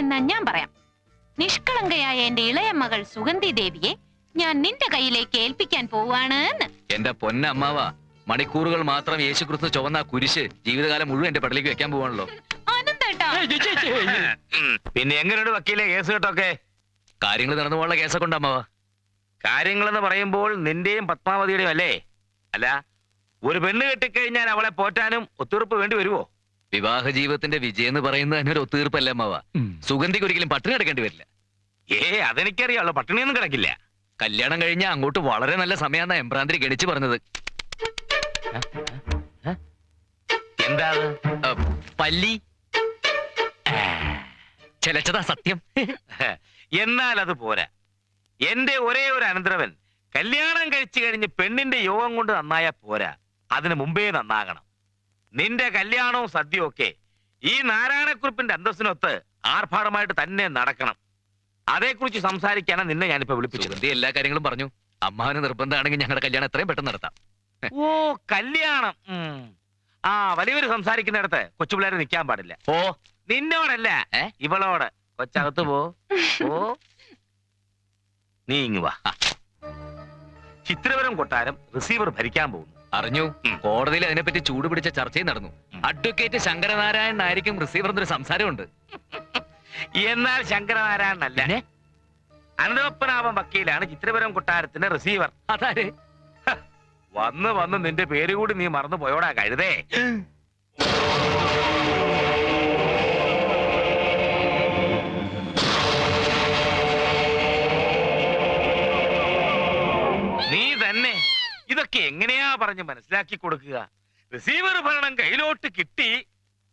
എന്നാ ഞാൻ പറയാം. നിഷ്കളങ്കയായ എന്റെ ഇളയ മകൾ സുഗന്ധി ദേവിയെ ഞാൻ നിന്റെ കയ്യിലേക്ക് ഏൽപ്പിക്കാൻ പോവാണ് എന്റെ പൊന്നമ്മാവ മണിക്കൂറുകൾ മാത്രം യേശുക്രിസ്തു ചുവന്ന കുരിശ് ജീവിതകാലം മുഴുവൻ എന്റെ പടലേക്ക് വെക്കാൻ പോവാണല്ലോ. പിന്നെ എങ്ങനെയുണ്ട് വക്കീലെ കേസ് കേട്ടൊക്കെ? കാര്യങ്ങൾ നടന്നു പോകാനുള്ള കേസൊക്കെ ഉണ്ട് അമ്മാവ. കാര്യങ്ങളെന്ന് പറയുമ്പോൾ നിന്റെയും പത്മാവതിയുടെയും അല്ലേ? അല്ല ഒരു പെണ്ണ് കെട്ടിക്കഴിഞ്ഞാൽ അവളെ പോറ്റാനും ഒത്തുറപ്പ് വേണ്ടി വരുവോ? വിവാഹ ജീവിതത്തിന്റെ വിജയം എന്ന് പറയുന്നത് തന്നെ ഒരു ഒത്തീർപ്പല്ല അമ്മാവ? സുഗന്ധിക്ക് ഒരിക്കലും പട്ടിണി കിടക്കേണ്ടി വരില്ല. ഏ അതെനിക്കറിയാമല്ലോ പട്ടിണിയൊന്നും കിടക്കില്ല. കല്യാണം കഴിഞ്ഞാൽ അങ്ങോട്ട് വളരെ നല്ല സമയമാണ് എംബ്രാന്തിരി ഗണിച്ചു പറഞ്ഞത്. എന്താ പല്ലി. ചെലച്ചതാ സത്യം. എന്നാൽ അത് പോരാ. എന്റെ ഒരേ ഒരു അനന്തരവൻ കല്യാണം കഴിച്ചു കഴിഞ്ഞ് പെണ്ണിന്റെ യോഗം കൊണ്ട് നന്നായാ പോരാ. അതിനു മുമ്പേ നന്നാകണം. നിന്റെ കല്യാണവും സദ്യയും ഒക്കെ ഈ നാരായണക്കുറിപ്പിന്റെ അന്തസ്സിനൊത്ത് ആർഭാടമായിട്ട് തന്നെ നടക്കണം. അതേക്കുറിച്ച് സംസാരിക്കാനാണ് നിന്നെ ഞാനിപ്പോ വിളിപ്പിച്ചത്. സുഗന്ധി എല്ലാ കാര്യങ്ങളും പറഞ്ഞു. അമ്മാവന് നിർബന്ധമാണെങ്കിൽ ഞങ്ങളുടെ കല്യാണം എത്രയും പെട്ടെന്ന് നടത്താം. ഓ കല്യാണം. ഉം. ആ വലിയവര് സംസാരിക്കുന്നിടത്ത് കൊച്ചുപിള്ളേരെ നിൽക്കാൻ പാടില്ല. ഓ നിന്നോടല്ല ഏ? ഇവളോട്. കൊച്ചകത്ത് പോ. ഓ നീ ഇങ്ങ് വാ. ചിത്രപുരം കൊട്ടാരം റിസീവർ ഭരിക്കാൻ പോകുന്നു. അറിഞ്ഞു. കോടതിയിൽ അതിനെപ്പറ്റി ചൂടുപിടിച്ച ചർച്ചയും നടന്നു. അഡ്വക്കേറ്റ് ശങ്കരനാരായണൻ ആയിരിക്കും റിസീവർ എന്നൊരു സംസാരമുണ്ട്. എന്നാൽ ശങ്കരനാരായണൻ അല്ല അനന്തപത്മനാഭൻ വക്കീലാണ് ചിത്രപുരം കൊട്ടാരത്തിന്റെ റിസീവർ. അതാര്? വന്ന് വന്ന് നിന്റെ പേര് കൂടി നീ മറന്നു പോയോടാ കഴുതേ ഇതൊക്കെ എങ്ങനെയാ പറഞ്ഞ് മനസ്സിലാക്കി കൊടുക്കുക? റിസീവർ ഭരണം കയ്യിലോട്ട് കിട്ടി.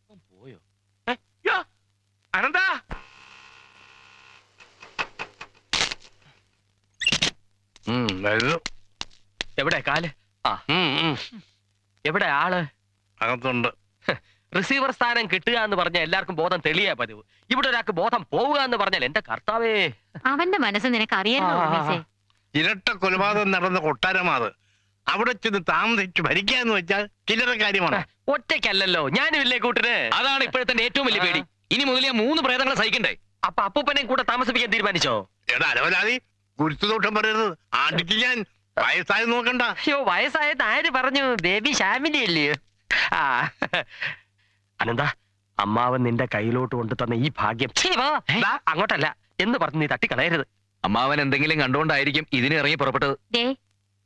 പോയോ? അനന്താ? എവിടെ കാൽ? ആ. എവിടെ ആൾ? അകത്തുണ്ട്. റിസീവർ സ്ഥാനം കിട്ടുക എന്ന് പറഞ്ഞാൽ എല്ലാവർക്കും ബോധം തെളിയാ പതിവ്. ഇവിടെ ഒരാൾക്ക് ബോധം പോവുക എന്ന് പറഞ്ഞാൽ എന്റെ കർത്താവേ? അവന്റെ മനസ്സ് നിനക്ക് അറിയാൻ. ഇരട്ട കൊലപാതകം നടന്ന കൊട്ടാരമാത്. അവിടെ ചെന്ന് താമസിച്ച് ഭരിക്കാന്ന് വെച്ചാൽ ചില്ലറ കാര്യമാണ്. ഒറ്റയ്ക്കല്ലല്ലോ. ഞാനും ഇല്ലേ കൂട്ടിന്? അതാണ് ഇപ്പോഴത്തെ ഏറ്റവും വലിയ പേടി. ഇനി മുതലേ മൂന്ന് പ്രേതങ്ങളെ സഹിക്കണ്ടേ? അപ്പൊ അപ്പൂപ്പനെ കൂടെ താമസിപ്പിക്കാൻ തീരുമാനിച്ചോ? എടാ അലവലാതി ഗുരുത്തുദോഷം പറയരുത്. ആണ്ടിക്ക് ഞാൻ വയസ്സായി നോക്കണ്ട. അയ്യോ വയസ്സായത് ആര് പറഞ്ഞു? ബേബി ശാമിലി അല്ലേ? ആ. അനന്ത അമ്മാവൻ നിന്റെ കയ്യിലോട്ട് കൊണ്ടു തന്ന ഈ ഭാഗ്യം. അങ്ങോട്ടല്ല. എന്ന് പറഞ്ഞ് നീ തട്ടിക്കളയരുത്. അമ്മാവൻ എന്തെങ്കിലും കണ്ടുകൊണ്ടായിരിക്കും ഇതിനിറങ്ങി പുറപ്പെട്ടത്.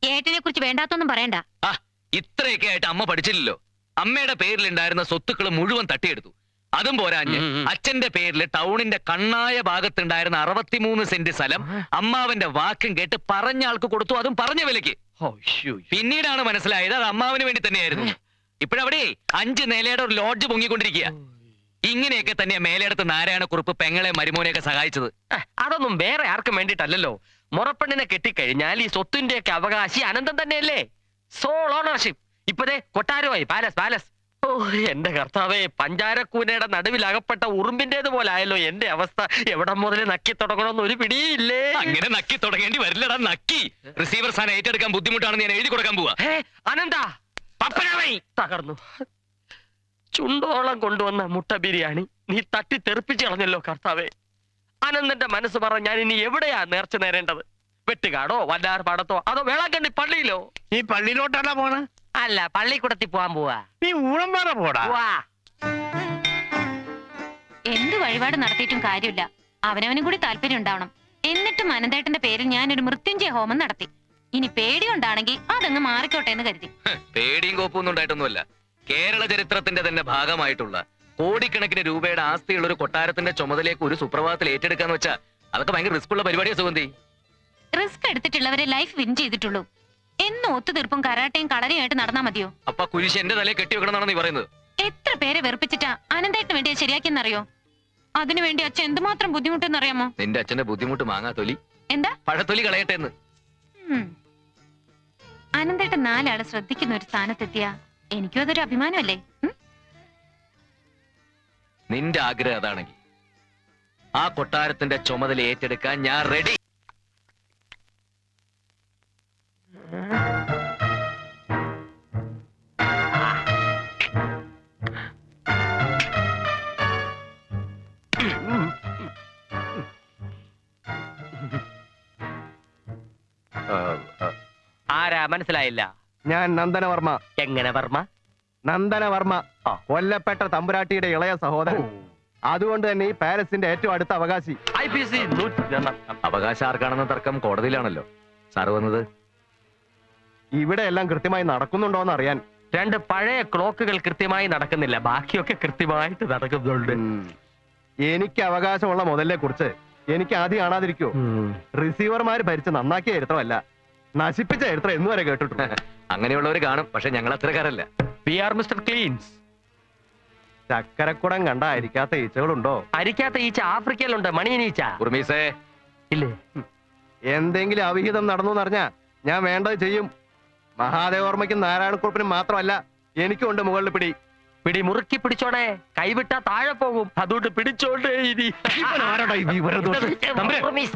ഏട്ടനെ കുറിച്ച് വേണ്ടാത്തൊന്നും പറയണ്ട. ആ ഇത്രയൊക്കെ ആയിട്ട് അമ്മ പഠിച്ചില്ലല്ലോ. അമ്മയുടെ പേരിലുണ്ടായിരുന്ന സ്വത്തുക്കൾ മുഴുവൻ തട്ടിയെടുത്തു. അതും പോരാഞ്ഞ്. അച്ഛന്റെ പേരിൽ ടൗണിന്റെ കണ്ണായ ഭാഗത്തുണ്ടായിരുന്ന അറുപത്തിമൂന്ന് സെന്റ് സ്ഥലം അമ്മാവന്റെ വാക്കും കേട്ട് പറഞ്ഞ ആൾക്ക് കൊടുത്തു. അതും പറഞ്ഞ വിലക്ക് അയ്യോ. പിന്നീടാണ് മനസ്സിലായത് അത് അമ്മാവന് വേണ്ടി തന്നെയായിരുന്നു. ഇപ്പോഴവിടെ അഞ്ച് നിലയുടെ ഒരു ലോഡ്ജ് പൊങ്ങിക്കൊണ്ടിരിക്കുക. ഇങ്ങനെയൊക്കെ തന്നെയാ മേലെടുത്ത് നാരായണക്കുറുപ്പ് പെങ്ങളെ മരുമോനെയൊക്കെ സഹായിച്ചത്. അതൊന്നും വേറെ ആർക്കും വേണ്ടിയിട്ടല്ലല്ലോ. മുറപ്പെണ്ണിനെ കെട്ടിക്കഴിഞ്ഞാൽ ഈ സ്വത്തിന്റെ ഒക്കെ അവകാശി അനന്തം തന്നെയല്ലേ? സോൾ ഓണർഷിപ്പ് ഇപ്പതേ കൊട്ടാരമായി പാലസ് പാലസ് ഓ എന്റെ കർത്താവേ പഞ്ചാരക്കൂനയുടെ നടുവിൽ അകപ്പെട്ട ഉറുമ്പിന്റേത് പോലെ ആയല്ലോ എന്റെ അവസ്ഥ. എവിടെ മുതൽ നക്കി തുടങ്ങണമെന്ന് ഒരു പിടിയില്ലേ? അങ്ങനെ നക്കി തുടങ്ങേണ്ടി വരില്ലടാ നക്കി. റിസീവർ സ്ഥാനം ഏറ്റെടുക്കാൻ ബുദ്ധിമുട്ടാണെന്ന് ഞാൻ എഴുതി കൊടുക്കാൻ പോവാ. ഏ അനന്താ! പപ്പനായി തകർന്നു. ചുണ്ടോളം കൊണ്ടുവന്ന മുട്ട ബിരിയാണി നീ തട്ടി തെറിപ്പിച്ചു കളഞ്ഞല്ലോ കർത്താവേ. അനന്തന്റെ മനസ്സ് പറ ഞാൻ ഇനി എവിടെയാ നേർച്ച നേരേണ്ടത്? വെട്ടുകാടോ വല്ലാർ പാടത്തോ അതോ വേളാങ്കണ്ണി പള്ളിയിലോ? നീ പള്ളിയിലോട്ടാണോ പോണ? അല്ല പള്ളിക്കൂടത്തിൽ പോവാൻ പോവാ. നീ ഊഴംപാറ പോടാ. വാ എന്ത് വഴിപാട് നടത്തിയിട്ടും കാര്യമില്ല. അവനവനും കൂടി താല്പര്യം ഉണ്ടാവണം. എന്നിട്ടും അനന്തേട്ടന്റെ പേരിൽ ഒരു മൃത്യുഞ്ജയ ഹോമം നടത്തി. ഇനി പേടിയുണ്ടാണെങ്കിൽ അതങ്ങ് മാറിക്കോട്ടെ എന്ന് കരുതി. പേടിയും കോപ്പൊന്നും ഉണ്ടായിട്ടൊന്നുമല്ല. കേരള ചരിത്രത്തിന്റെ തന്നെ ഭാഗമായിട്ടുള്ള കോടിക്കണക്കിന് രൂപയുടെ ആസ്തിയുള്ള ഒരു കൊട്ടാരത്തിന്റെ ചുമതലയൊക്കെ ഒരു സുപ്രഭാതത്തിൽ ഏറ്റെടുക്കാന്ന് വെച്ചാ അതൊക്കെ ഭയങ്കര റിസ്ക് ഉള്ള പരിപാടിയാ സുഗന്ധി. റിസ്ക് എടുത്തിട്ടുള്ളവരെ ലൈഫ് വിൻ ചെയ്തിട്ടുള്ളൂ. എന്നും ഒത്തുതീർപ്പും കരാട്ടയും കളരിയായിട്ട് നടന്നാ മതിയോ? അപ്പൊ കുരിശ് എന്റെ തലയെ കെട്ടി വെക്കണമെന്നാണ് നീ പറയുന്നത്? എത്ര പേരെ വെറുപ്പിച്ചിട്ടാ അനന്തേട്ടന് വേണ്ടി അത് ശരിയാക്കിയെന്നറിയോ അതിനുവേണ്ടി അച്ഛൻ എന്തുമാത്രം ബുദ്ധിമുട്ടെന്നറിയാമോ നിന്റെ അച്ഛന്റെ ബുദ്ധിമുട്ട് മാങ്ങാ തൊലി. എന്താ? പഴത്തൊലി കളയട്ടെ എന്ന് ഉം. അനന്തേട്ടൻ നാലാളെ ശ്രദ്ധിക്കുന്ന ഒരു സ്ഥാനത്തെത്തിയ എനിക്കും അതൊരു അഭിമാനമല്ലേ? ഉം? നിന്റെ ആഗ്രഹം അതാണെങ്കിൽ. ആ കൊട്ടാരത്തിന്റെ ചുമതല ഏറ്റെടുക്കാൻ ഞാൻ റെഡി ആരാ? മനസ്സിലായില്ല. ഞാൻ നന്ദനവർമ്മ. എങ്ങനെ വർമ്മ? നന്ദനവർമ്മ. കൊല്ലപ്പെട്ട തമ്പുരാട്ടിയുടെ ഇളയ സഹോദരൻ. അതുകൊണ്ട് തന്നെ ഈ പാലസിന്റെ ഏറ്റവും അടുത്ത അവകാശി. ഐ പി സി അവകാശം ആർക്കാണെന്ന തർക്കം കോടതിയിലാണല്ലോ. സാറ് വന്നത്? ഇവിടെ എല്ലാം കൃത്യമായി നടക്കുന്നുണ്ടോ എന്ന് അറിയാൻ രണ്ട് പഴയ ക്ലോക്കുകൾ കൃത്യമായി നടക്കുന്നില്ല. ബാക്കിയൊക്കെ കൃത്യമായിട്ട് നടക്കുന്നുണ്ട്. എനിക്ക് അവകാശമുള്ള മുതലിനെ കുറിച്ച് എനിക്ക് ആദ്യം കാണാതിരിക്കോ റിസീവർമാര് ഭരിച്ച് നന്നാക്കിയ ചരിത്രമല്ല. നശിപ്പിച്ച ചരിത്രം എന്ന് വരെ കേട്ടിട്ടുണ്ട്. അങ്ങനെയുള്ളവർ കാണും പക്ഷെ ഞങ്ങൾ അത്രക്കാരല്ല വി ആർ മിസ്റ്റർ ക്ലീൻസ് ചക്കരക്കുടം കണ്ട അരിക്കാത്ത ഈച്ചകളുണ്ടോ? അരിക്കാത്ത ഈച്ച ആഫ്രിക്കയിലുണ്ട് മണിയനീച്ച. ഉർമീസേ ഇല്ലേ? എന്തെങ്കിലും അവിഹിതം നടന്നു എന്നറിഞ്ഞാ ഞാൻ വേണ്ടത് ചെയ്യും. മഹാദേവർമ്മയ്ക്കും നാരായണക്കുറിപ്പിനും മാത്രമല്ല എനിക്കുണ്ട് മുകളിൽ പിടി. പിടി മുറുക്കി പിടിച്ചോടെ കൈവിട്ടാ താഴെ പോകും. അതുകൊണ്ട് പിടിച്ചോണ്ടേ ഇനി തമ്പുരാൻ, ഉർമീസ്,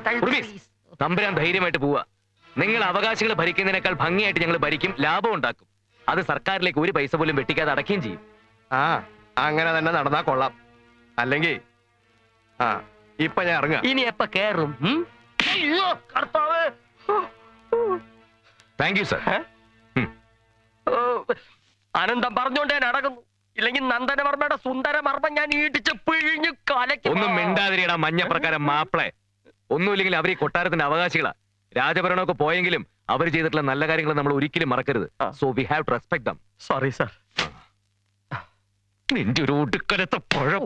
തമ്പുരാൻ ധൈര്യമായിട്ട് പോവാ. നിങ്ങൾ അവകാശികൾ ഭരിക്കുന്നതിനേക്കാൾ ഭംഗിയായിട്ട് ഞങ്ങൾ ഭരിക്കും ലാഭം ഉണ്ടാക്കും. അത് സർക്കാരിലേക്ക് ഒരു പൈസ പോലും വെട്ടിക്കാതെ അടക്കുകയും ചെയ്യും. ആ അങ്ങനെ തന്നെ നടന്നാ കൊള്ളാം. അല്ലെങ്കിൽ ആ ഇപ്പൊ ഞാൻ ഇറങ്ങാം ഇനി എപ്പ കേറും. Thank you sir Anantham Anantham ഞാൻ നടക്കുന്നു ഇല്ലെങ്കിൽ നന്ദനവർമ്മയുടെ സുന്ദരമർമ്മ ഞാൻ ഈട്ടിച്ച് പിഴിഞ്ഞു കലക്കി ഒന്നും മിണ്ടാതിരിയടാ മഞ്ഞപ്രകാരം മാപ്പിളെ. ഒന്നുമില്ലെങ്കിൽ അവർ ഈ കൊട്ടാരത്തിന്റെ അവകാശികളാ. രാജഭരണമൊക്കെ പോയെങ്കിലും അവർ ചെയ്തിട്ടുള്ള നല്ല കാര്യങ്ങൾ നമ്മൾ ഒരിക്കലും മറക്കരുത്. So we have to respect them sorry sir നിന്റെ ഒരു ഒടുക്കലത്തെ പഴം.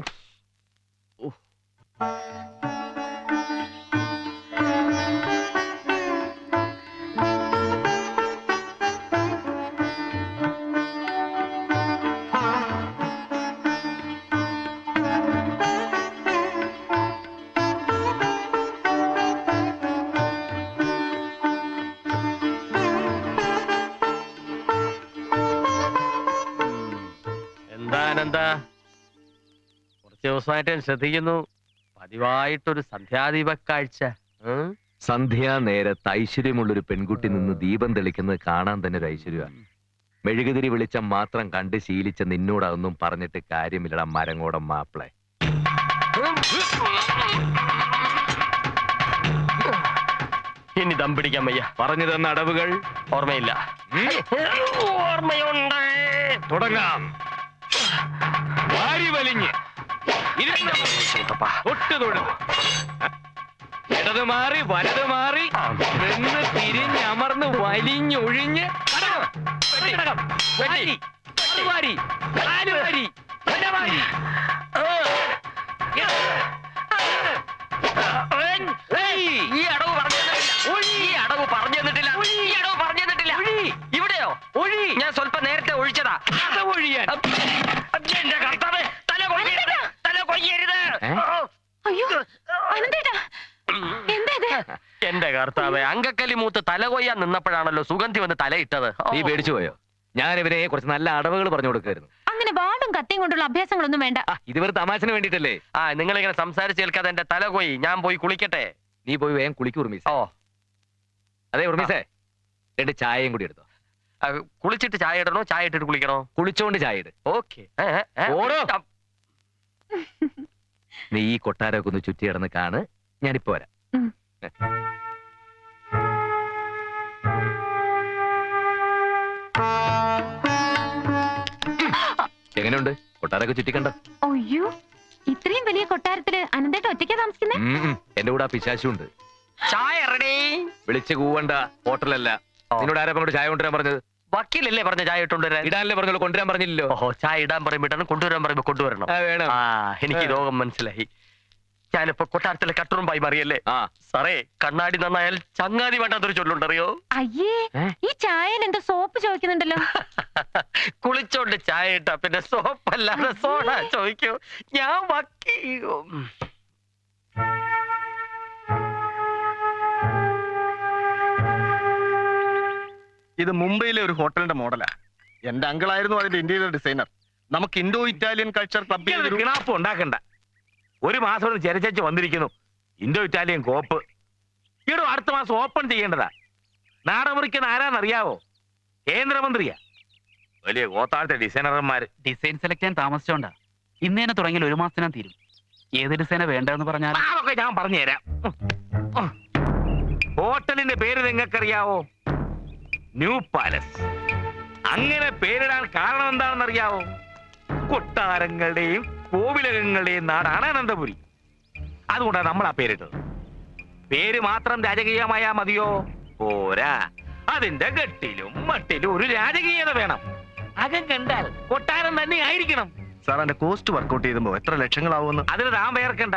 അനന്ത കുറച്ച് ദിവസമായിട്ട് ഞാൻ ശ്രദ്ധിക്കുന്നു. പതിവായിട്ടൊരു സന്ധ്യാദീപ കാഴ്ച? സന്ധ്യാ നേരത്ത് ഐശ്വര്യമുള്ളൊരു പെൺകുട്ടി നിന്ന് ദീപം തെളിക്കുന്നത് കാണാൻ തന്നെ ഒരു ഐശ്വര്യമാണ് മെഴുകുതിരി വെളിച്ചം മാത്രം കണ്ട് ശീലിച്ച നിന്നോടൊന്നും പറഞ്ഞിട്ട് കാര്യമില്ലടാ മരങ്ങോടം മാപ്പിളെ. ഇനി ദം പിടിക്കാൻ വയ്യ. പറഞ്ഞു തന്ന അടവുകൾ? ഓർമ്മയില്ല? ഓർമ്മയുണ്ട്. തുടങ്ങാം. വാരി വലിഞ്ഞ്. ഇരുന്ന അപ്പാ. തൊട്ട് തൊഴുത് ഇടത് മാറി വലത് മാറി നിന്ന് തിരിഞ്ഞമർന്ന് വലിഞ്ഞൊഴിഞ്ഞ് കടകം, കടകം, വാരി, വാരി, വാരി, വാരി. നിന്നപ്പോഴാണല്ലോ സുഗന്ധി വന്ന് തലയിട്ടത്. നീ പേടിച്ചു പോയോ? ഞാൻ ഇവരെ കുറച്ച് നല്ല അടവുകൾ പറഞ്ഞു കൊടുക്കായിരുന്നു അങ്ങനെ വാടും കത്തിയും കൊണ്ടുള്ള അഭ്യാസങ്ങളൊന്നും വേണ്ട. ഇത് വെറുതെ തമാശന് വേണ്ടിട്ടല്ലേ ആ നിങ്ങൾ ഇങ്ങനെ സംസാരിച്ച് കേൾക്കാതെ എന്റെ തല പോയി. ഞാൻ പോയി കുളിക്കട്ടെ. നീ പോയി വേഗം കുളിക്കൂ ഉർമീസ്. ഓ. അതെ ഉർമീസേ. രണ്ട് ചായയും കൂടി എടുത്തോ. കുളിച്ചിട്ട് ചായ ഇടണോ? ചായ ഇട്ടിട്ട് കുളിക്കണോ? കുളിച്ചോണ്ട് ചായ ഇട്. ഓക്കെ. നീ ഈ കൊട്ടാരമൊക്കെ ഒന്ന് ചുറ്റി കിടന്ന് കാണ്. ഞാനിപ്പോ വരാം. എങ്ങനെയുണ്ട്? കൊട്ടാരൊക്കെ ചുറ്റിക്കണ്ട? അയ്യോ ഇത്രയും വലിയ കൊട്ടാരത്തിൽ അനന്തേട്ട ഒറ്റയ്ക്കാ താമസിക്കുന്നേ? എന്റെ കൂടെ ആ പിശാശുണ്ട്. ചായ റെഡി വിളിച്ച് കൂവണ്ട ഹോട്ടലല്ല. നിന്നോട് ആരാ അങ്ങോട്ട് ചായ കൊണ്ടുവരാൻ പറഞ്ഞത്? വക്കീലല്ലേ പറഞ്ഞ ചായ ഇട്ടുകൊണ്ടുവരാൻ ഇടാനല്ലേ പറഞ്ഞോളൂ കൊണ്ടുവരാൻ പറഞ്ഞില്ലല്ലോ. ഓഹോ ചായ ഇടാൻ പറയുമ്പോ ഇടണം കൊണ്ടുവരാൻ പറയുമ്പോ കൊണ്ടുവരണം. ആ, വേണം. ആ എനിക്ക്. രോഗം മനസ്സിലായി. ഞാനിപ്പോ കൊട്ടാരത്തിലെ കട്ടറും മാറിയല്ലേ? ആ. സാറേ കണ്ണാടി നന്നായാൽ ചങ്ങാതി വേണ്ടാത്തൊരു ചൊല്ലുണ്ടറിയോ? അയ്യേ ഈ ചായ എന്തോ സോപ്പ് ചോദിക്കുന്നുണ്ടല്ലോ. കുളിച്ചോണ്ട് ചായ ഇട്ടാ പിന്നെ സോപ്പല്ലാതെ സോഡ ചോദിക്കൂ. ഞാൻ വക്കി ഇത് മുംബൈയിലെ ഒരു ഹോട്ടലിന്റെ മോഡലാ. എന്റെ അങ്കിളായിരുന്നു അതിന്റെ ഇന്ത്യയിലെ ഡിസൈനർ. നമുക്ക് ഇൻഡോ ഇറ്റാലിയൻ കൾച്ചർ ക്ലബ്ബിൽ ഒരു കിണാപ്പ് ഉണ്ടാക്കണ്ട. ഒരു മാസം കൊണ്ട് ചെരച്ചു വന്നിരിക്കുന്നു. ഇന്തോ ഇറ്റാലിയൻ കോപ്പ്. ഈടോ അടുത്ത മാസം ഓപ്പൺ ചെയ്യേണ്ടതാ. നാടമുറിക്കുന്ന ആരാന്നറിയാവോ? കേന്ദ്രമന്ത്രിയാ. വലിയ ഗോത്താഴത്തെ ഡിസൈനർമാര്. ഡിസൈൻ സെലക്ട് ചെയ്യാൻ താമസിച്ചോണ്ടാ. ഇന്ന് തന്നെ തുടങ്ങിയാൽ ഒരു മാസത്തിനാ തീരും. ഏത് ഡിസൈന വേണ്ടതെന്ന് പറഞ്ഞാൽ അതൊക്കെ ഞാൻ പറഞ്ഞുതരാം. ഹോട്ടലിന്റെ പേര് നിങ്ങൾക്കറിയാവോ? New palace. അങ്ങനെ പേരിടാൻ കാരണം എന്താണെന്ന് അറിയാവോ കൊട്ടാരങ്ങളുടെയും കോവിലകങ്ങളുടെയും നാടാണ് അനന്തപുരി. അതുകൊണ്ടാണ് നമ്മൾ ആ പേരിട്ടത്. പേര് മാത്രം രാജകീയമായാ മതിയോ? പോരാ. അതിന്റെ ഗട്ടിലും മട്ടിലും ഒരു രാജകീയത വേണം. അകം കണ്ടാൽ കൊട്ടാരം തന്നെ ആയിരിക്കണം. സാർ എന്റെ കോസ്റ്റ് വർക്കൗട്ട് ചെയ്യുമ്പോ എത്ര ലക്ഷങ്ങളാവുമെന്ന്? അതിന് താൻ വേർക്കണ്ട.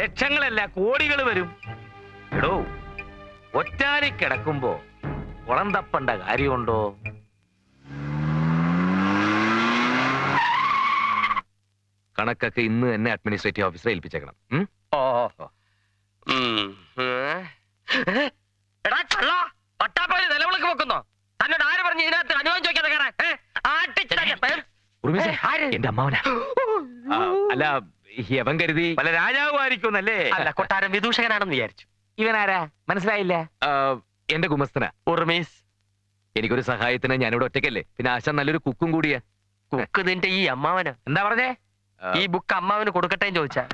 ലക്ഷങ്ങളല്ല കോടികൾ വരും. എടോ ഒറ്റാരി കിടക്കുമ്പോ കുളം തപ്പണ്ട കാര്യമുണ്ടോ? കണക്കൊക്കെ ഇന്ന് തന്നെ അഡ്മിനിസ്ട്രേറ്റീവ് ഓഫീസറെ ഏൽപ്പിച്ചേക്കണം. ഉം? ഓ എടാ കള്ള. പട്ടാപ്പള്ളി നിലവിളക്ക് വെക്കുന്നോ. തന്നോട് ആര് പറഞ്ഞു ഇതിനകത്ത് അനുഭവം ചോദിക്കാതെ കയറാൻ? ഏ? ആട്ടിച്ച് തന്നെ പേ- ഉറുമീസേ, ഏ, ആര്? എന്റെ അമ്മാവനാ. ആ, അല്ല യവൻ കരുതി പല രാജാവുമായിരിക്കുന്നല്ലേ അല്ല കൊട്ടാരം വിദൂഷകനാണെന്ന് വിചാരിച്ചു. ഇവനാരാ മനസ്സിലായില്ല. ആ, എന്റെ ഗുമസ്തനാ. ഉർമീസ്. എനിക്കൊരു സഹായത്തിന് ഞാനിവിടെ ഒറ്റയ്ക്കല്ലേ? പിന്നെ ആശാൻ നല്ലൊരു കുക്കും കൂടിയാ. കുക്ക് നിന്റെ ഈ അമ്മാവന്. എന്താ പറഞ്ഞേ? ഈ ബുക്ക് അമ്മാവിന് കൊടുക്കട്ടെ ചോദിച്ചാ.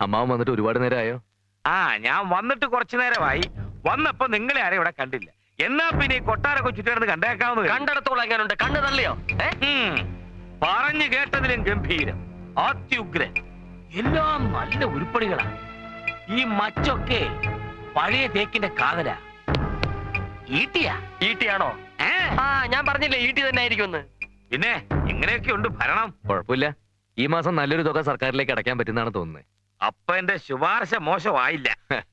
അമ്മാവൻ വന്നിട്ട് ഒരുപാട് നേരമായോ? ആ ഞാൻ വന്നിട്ട് കുറച്ചു നേരമായി. വന്നപ്പോ നിങ്ങളെ ആരും ഇവിടെ കണ്ടില്ല. എന്നാ പിന്നെ ഈ കൊട്ടാരൊക്കെ ചുറ്റിടന്ന് കണ്ടേക്കാവുന്നത് കണ്ടിടത്തോളം എങ്ങനെയുണ്ട് കണ്ണു തള്ളിയോ? പറഞ്ഞു കേട്ടതിലും ഗംഭീരം. അത്യുഗ്രൻ. എല്ലാം നല്ല ഉരുപ്പടികളാണ് ഈ മച്ചൊക്കെ പഴയ തേക്കിന്റെ കാതല. ഈട്ടിയാ? ഈട്ടിയാണോ? ഏ? ആ ഞാൻ പറഞ്ഞില്ലേ ഈട്ടി തന്നെ ആയിരിക്കും പിന്നെ? എങ്ങനെയൊക്കെ ഉണ്ട് ഭരണം. കുഴപ്പമില്ല. ഈ മാസം നല്ലൊരു തുക സർക്കാരിലേക്ക് അടയ്ക്കാൻ പറ്റുന്നതാണ് തോന്നുന്നത് അപ്പൊ എന്റെ ശുപാർശ മോശമായില്ല.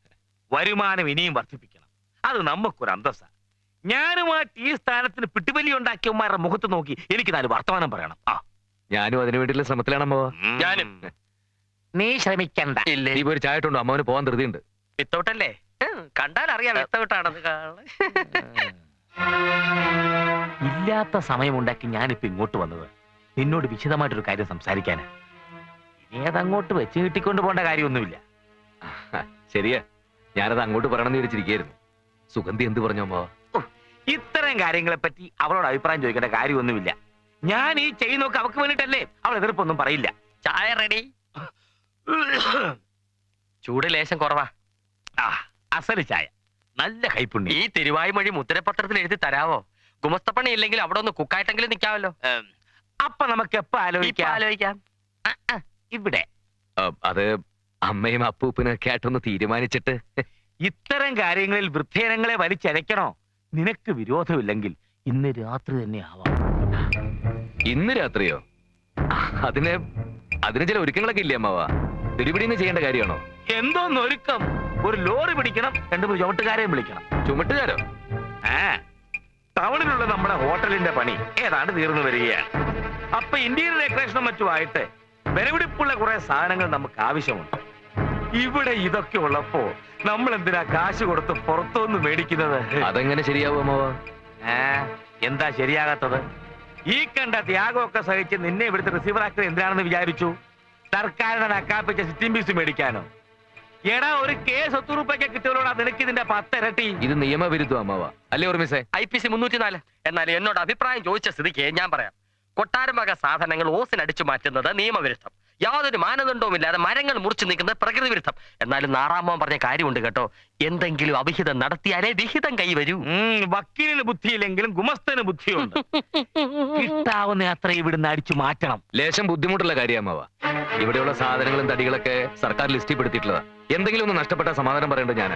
വരുമാനം ഇനിയും വർദ്ധിപ്പിക്കണം. അത് നമുക്കൊരു അന്തസ്സ. ഞാനുമായിട്ട് ഈ സ്ഥാനത്തിന് പിട്ടുപലി ഉണ്ടാക്കിയവന്മാരുടെ മുഖത്ത് നോക്കി എനിക്ക് നാല് വർത്തമാനം പറയണം. ആ. ഞാനും അതിനു വേണ്ടിയുള്ള ശ്രമത്തിലാണ് അമ്മാവ ഉം. ഞാനും. നീ ശ്രമിക്കണ്ട. ഇല്ല പോയി ഒരു ചായ ഇട്ടുണ്ടോ അമ്മാവന് പോകാൻ ധൃതിയുണ്ട്. വിത്തൗട്ടല്ലേ? കണ്ടാൽ അറിയാം വിത്തൗട്ടാണെന്ന്. കാണാൻ ഇല്ലാത്ത സമയമുണ്ടാക്കി ഞാനിപ്പോ ഇങ്ങോട്ട് വന്നത്. നിന്നോട് വിശദമായിട്ടൊരു കാര്യം സംസാരിക്കാനാ. അങ്ങോട്ട് വെച്ച് കിട്ടിക്കൊണ്ട് പോകേണ്ട കാര്യമൊന്നുമില്ല. ശരിയാ. ഞാനത് അങ്ങോട്ട് പറയണമെന്ന് വിചാരിച്ചിരിക്കുന്നു സുഗന്ധി എന്ത് പറഞ്ഞു അമ്മാവ ഇത്തരം കാര്യങ്ങളെ പറ്റി അവളോട് അഭിപ്രായം ചോദിക്കേണ്ട കാര്യമൊന്നുമില്ല. ഞാൻ ഈ ചെയ്യുന്നൊക്കെ അവക്ക് വേണ്ടിട്ടല്ലേ അവൾ എതിർപ്പൊന്നും പറയില്ല. ചായ റെഡി. ചൂട് ലേശം കുറവാ. ആ അസൽ ചായ. നല്ല കൈപ്പുണ്ണി ഈ തിരുവായ്മൊഴി മുദ്രപത്രത്തിൽ എഴുതി തരാവോ? ഗുമസ്തപ്പണി ഇല്ലെങ്കിൽ അവിടെ ഒന്ന് കുക്കായിട്ടെങ്കിലും നിൽക്കാമല്ലോ. അപ്പൊ നമുക്ക് എപ്പോ ആലോചിക്കാം? ആലോചിക്കാം. ഇവിടെ. അത് അമ്മയും അപ്പൂപ്പനൊക്കെ ആയിട്ടൊന്ന് തീരുമാനിച്ചിട്ട്. ഇത്തരം കാര്യങ്ങളിൽ വൃദ്ധേനങ്ങളെ വലിച്ചരയ്ക്കണോ? നിനക്ക് വിരോധമില്ലെങ്കിൽ ഇന്ന് രാത്രി തന്നെ ആവാം. ഇന്ന് രാത്രിയോ? അതിന് അതിന് ചില ഒരുക്കങ്ങളൊക്കെ ഇല്ലേ അമ്മാവ? തിരുപിടിന്ന് ചെയ്യേണ്ട കാര്യമാണോ? എന്തോന്നൊരുക്കം? ഒരു ലോറി പിടിക്കണം രണ്ടു മൂന്ന് ചുമട്ടുകാരെയും വിളിക്കണം. ചുമട്ടുകാരോ? ആ ടൗണിലുള്ള നമ്മുടെ ഹോട്ടലിന്റെ പണി ഏതാണ്ട് തീർന്നു വരികയാണ്. അപ്പൊ ഇന്ത്യൻ ഡെക്കറേഷനും മറ്റുമായിട്ട് വിലപിടിപ്പുള്ള കുറെ സാധനങ്ങൾ നമുക്ക് ആവശ്യമുണ്ട്. ഇവിടെ ഇതൊക്കെ ഉള്ളപ്പോ നമ്മൾ എന്തിനാ കാശ് കൊടുത്ത് പുറത്തുനിന്ന് മേടിക്കുന്നത്? അതെങ്ങനെ ശരിയാവുമോ ഏ എന്താ ശരിയാകാത്തത്? ഈ കണ്ട ത്യാഗമൊക്കെ സഹിച്ച് നിന്നെ ഇവിടുത്തെ റിസീവർ ആക്കുന്നത് എന്തിനാണെന്ന് വിചാരിച്ചു? സർക്കാരിനെ നക്കാപ്പിച്ച സിറ്റിംഗ് പീസ് മേടിക്കാനോ? എടാ ഒരു കേസ് ഒത്തുറുപ്പൊക്കെ കിട്ടിയവരോടാ നിനക്ക് ഇതിന്റെ പത്തിരട്ടി. ഇത് നിയമവിരുദ്ധം അമ്മാവ. അല്ലേ ഓർമ്മിസേ ഐ പി സി മുന്നൂറ്റി നാല് എന്നാൽ എന്നോട് അഭിപ്രായം ചോദിച്ച സ്ഥിതിക്ക് ഞാൻ പറയാം. കൊട്ടാരമക വക സാധനങ്ങൾ ഓസിനടിച്ചു മാറ്റുന്നത് നിയമവിരുദ്ധം. യാതൊരു മാനദണ്ഡവും ഇല്ലാതെ മരങ്ങൾ മുറിച്ചു നിൽക്കുന്നത് പ്രകൃതി വിരുദ്ധം എന്നാലും നാറാമോൻ പറഞ്ഞ കാര്യമുണ്ട് കേട്ടോ. എന്തെങ്കിലും അവിഹിതം നടത്തിയാലേ വിഹിതം കൈവരൂ വക്കീലിന് ബുദ്ധിയില്ലെങ്കിലും ഗുമസ്തന് ബുദ്ധിയുണ്ട്. കിട്ടാവുന്ന അത്ര ഇവിടുന്ന് അടിച്ചു മാറ്റണം. ലേശം ബുദ്ധിമുട്ടുള്ള കാര്യമാവാ ഇവിടെയുള്ള സാധനങ്ങളും തടികളൊക്കെ സർക്കാർ ലിസ്റ്റിൽ പെടുത്തിയിട്ടുള്ളതാ. എന്തെങ്കിലും ഒന്ന് നഷ്ടപ്പെട്ട സമാധാനം പറയേണ്ടത് ഞാൻ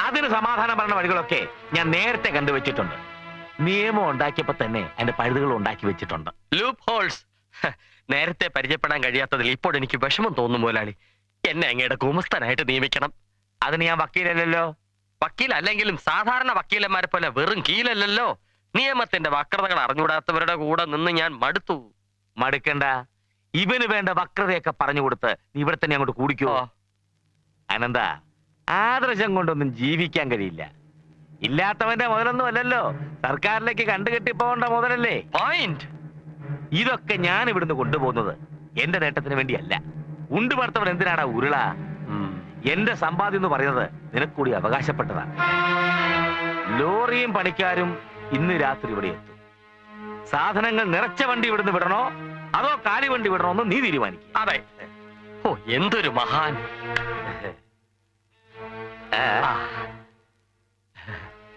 അതിന് സമാധാനം പറഞ്ഞ വഴികളൊക്കെ ഞാൻ നേരത്തെ കണ്ടുവച്ചിട്ടുണ്ട്. നിയമം ഉണ്ടാക്കിയപ്പോ തന്നെ എന്റെ പഴുതുകൾ ഉണ്ടാക്കി വെച്ചിട്ടുണ്ട്. ലൂപ്പ് ഹോൾസ് നേരത്തെ പരിചയപ്പെടാൻ കഴിയാത്തതിൽ ഇപ്പോൾ എനിക്ക് വിഷമം തോന്നും മുതലാളി. എന്നെ അങ്ങയുടെ ഗുമസ്തനായിട്ട് നിയമിക്കണം. അതിന് ഞാൻ വക്കീലല്ലല്ലോ. വക്കീലല്ലെങ്കിലും സാധാരണ വക്കീലന്മാരെ പോലെ വെറും കീലല്ലല്ലോ. നിയമത്തിന്റെ വക്രതകൾ അറിഞ്ഞുകൂടാത്തവരുടെ കൂടെ നിന്ന് ഞാൻ മടുത്തു. മടുക്കണ്ട. ഇവന് വേണ്ട വക്രതയൊക്കെ പറഞ്ഞു കൊടുത്ത് നീ ഇവിടെ തന്നെ അങ്ങോട്ട് കൂടിക്കോ. ഓ, അനന്ത ആദർശം കൊണ്ടൊന്നും ജീവിക്കാൻ കഴിയില്ല. ഇല്ലാത്തവന്റെ മുതലൊന്നും അല്ലല്ലോ സർക്കാരിലേക്ക് കണ്ടുകെട്ടി പോകേണ്ട മുതലല്ലേ? പോയിന്റ് ഇതൊക്കെ ഞാൻ ഇവിടുന്ന് കൊണ്ടുപോകുന്നത് എന്റെ നേട്ടത്തിന് വേണ്ടിയല്ല. ഉണ്ടുപടുത്തവൻ എന്തിനാടാ ഉരുള? എന്റെ സമ്പാദ്യം എന്ന് പറയുന്നത് നിനക്കൂടി അവകാശപ്പെട്ടതാണ്. ലോറിയും പണിക്കാരും ഇന്ന് രാത്രി ഇവിടെ എത്തും. സാധനങ്ങൾ നിറച്ച വണ്ടി ഇവിടുന്ന് വിടണോ? അതോ കാലി വണ്ടി വിടണോ എന്ന് നീ തീരുമാനിക്കും. അതെ. ഓ എന്തൊരു മഹാൻ.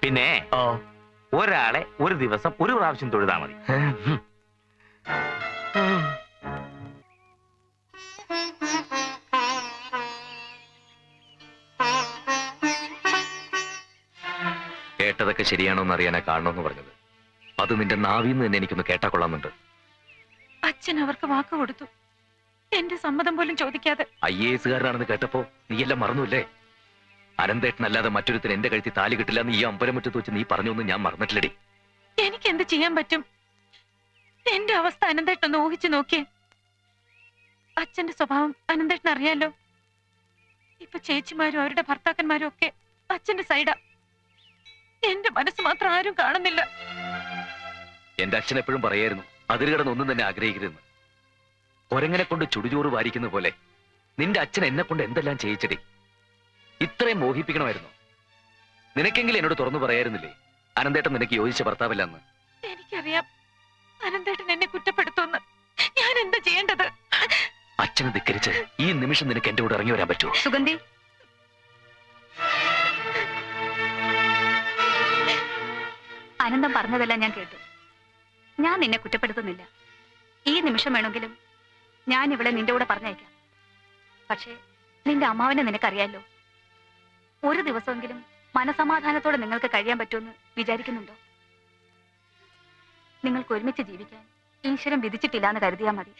പിന്നെ ഓ. ഒരാളെ ഒരു ദിവസം ഒരു പ്രാവശ്യം തൊഴുതാ മതി. കേട്ടതൊക്കെ ശരിയാണോ എന്ന് അറിയാനാ കാണണമെന്ന് പറഞ്ഞത്. അത് നിന്റെ നാവിന്ന് തന്നെ എനിക്കൊന്ന് കേട്ടാ കൊള്ളാമെന്നുണ്ട്. അച്ഛൻ അവർക്ക് വാക്ക് കൊടുത്തു. എന്റെ സമ്മതം പോലും ചോദിക്കാതെ. ഐ എ എസുകാരനാണെന്ന് കേട്ടപ്പോ നീയെല്ലാം മറന്നുല്ലേ അനന്തേട്ടനല്ലാതെ മറ്റൊരുത്തിന് എന്റെ കഴുത്തി താലി കിട്ടില്ല എന്ന് ഈ അമ്പലമുറ്റത്ത് വെച്ച് നീ പറഞ്ഞൊന്നും ഞാൻ മറന്നിട്ടില്ലടി. എനിക്ക് എന്ത് ചെയ്യാൻ പറ്റും? എന്റെ അവസ്ഥ അനന്തേട്ടൻ ഊഹിച്ചു നോക്കിയേ. അച്ഛന്റെ സ്വഭാവം അനന്തേട്ടൻ അറിയാലോ. ഇപ്പൊ ചേച്ചിമാരും അവരുടെ ഭർത്താക്കന്മാരും ഒക്കെ അച്ഛന്റെ സൈഡാ. എന്റെ മനസ്സ് മാത്രം ആരും കാണുന്നില്ല. എന്റെ അച്ഛൻ എപ്പോഴും പറയായിരുന്നു അതിൽ കിടന്ന് ഒന്നും തന്നെ ആഗ്രഹിക്കരുതെന്ന്. കൊരങ്ങനെ കൊണ്ട് ചുടുചോറ് വാരിക്കുന്ന പോലെ നിന്റെ അച്ഛൻ എന്നെ കൊണ്ട് എന്തെല്ലാം ചെയ്യിച്ചടി? ഇത്രയും മോഹിപ്പിക്കണമായിരുന്നു. നിനക്കെങ്കിലും എന്നോട് തുറന്നു പറയായിരുന്നില്ലേ? അനന്തേട്ടൻ നിനക്ക് യോജിച്ച ഭർത്താവല്ലെന്ന്. എനിക്കറിയാം. അനന്തേട്ടൻ എന്നെ കുറ്റപ്പെടുത്തുമെന്ന്. ഞാൻ എന്താ ചെയ്യേണ്ടത്? അച്ഛനെ ധിക്കരിച്ച് ഈ നിമിഷം നിനക്ക് എന്റെ കൂടെ ഇറങ്ങി വരാൻ പറ്റുമോ? സുഗന്ധി. അനന്തം പറഞ്ഞതെല്ലാം ഞാൻ കേട്ടു. ഞാൻ നിന്നെ കുറ്റപ്പെടുത്തുന്നില്ല. ഈ നിമിഷം വേണമെങ്കിലും ഞാൻ ഇവിടെ നിന്റെ കൂടെ പറഞ്ഞയക്കാം. പക്ഷേ നിന്റെ അമ്മാവനെ നിനക്കറിയാലോ? ഒരു ദിവസമെങ്കിലും മനസമാധാനത്തോടെ നിങ്ങൾക്ക് കഴിയാൻ പറ്റുമെന്ന് വിചാരിക്കുന്നുണ്ടോ? നിങ്ങൾക്ക് ഒരുമിച്ച് ജീവിക്കാൻ ഈശ്വരൻ വിധിച്ചിട്ടില്ല എന്ന് കരുതിയാൽ മതി.